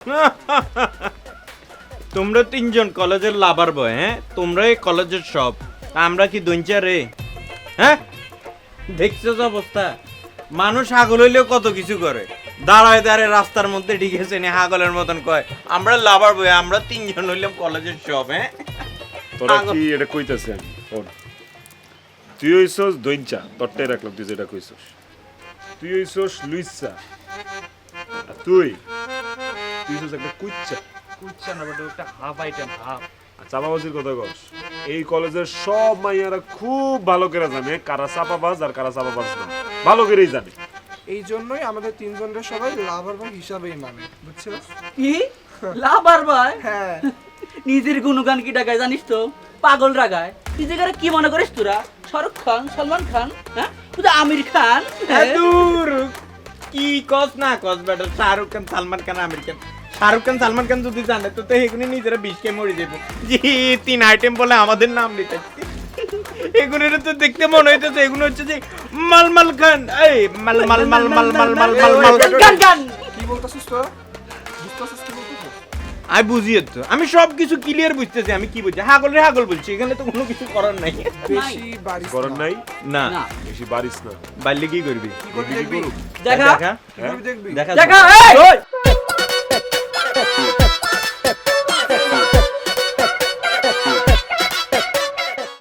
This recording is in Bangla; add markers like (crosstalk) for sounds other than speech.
(laughs) তোমরা তিনজন কলেজের লাভার বয় হ্যাঁ? তোমরা এই কলেজের সব। আমরা কি দঞ্চা রে? হ্যাঁ? দেখছ তো অবস্থা? মানুষ হাগল হইলেও কত কিছু করে। দাঁড়ায় দাঁড়ায় রাস্তার মধ্যে ঢিকেছে নি হাগলের মতন কয়। আমরা লাভার বয় আমরা তিনজন হইলাম কলেজের সব হ্যাঁ? তোরা কি এটা কইতাছে আমি তুই হইছস দইঞ্চা। তোরটাই রাখলাম তুই যেটা কইছস। তুই হইছস লুইসা তুই? তুই একটা কুচ্চা। কুচ্ছা না বাট একটা হাফ আইটেম হাফ চাপাবাজির কথা কস এই কলেজের সব মাইয়ারা খুব ভালো করে জানে কারা চাপাবাজ আর কারা চাপাবাজ না। ভালো করেই জানে। এই জন্যই আমাদের তিনজনের সবাই লাভার ভাই হিসাবেই মানে বুঝছ? কি? লাভার ভাই হ্যাঁ। নিজের গুণগান কি ডাকায় জানিস তো? পাগল রাগায়। নিজেকে কি মনে করিস তোরা? শাহরুখ খান সালমান খান হ্যাঁ? তুই আমির খান হ্যাঁ, দূর। কি কস না কস বেটা শাহরুখ খান সালমান খান আমির খান। শাহরুখ খান সালমান খান যদি জানে তো তো এগুলি নিজেরা বিষকে মরে যাব জি তিন আইটেম বলে আমাদের নাম নিতে। এগুলোর তো দেখতে মনে হইতেছে এগুলো হচ্ছে যে মালমাল খান। এই মাল মাল মাল মাল মাল মাল মাল মাল গান গান। কি বলতেছিস তোরা? বুঝতেছিস কি বলতেছিস? আমি বুঝি তো আমি সব কিছু ক্লিয়ার বুঝতেছি আমি কি বুঝছি হাগল রে হাগল বলছি এখানে তো কোনো কিছু করার নাই। বেশি বাড়ি করার নাই? না। বেশি বারিস না। বাল্যে কি করবি? কি করবি দেখা। দেখা। দেখবি? দেখা। দেখা এই!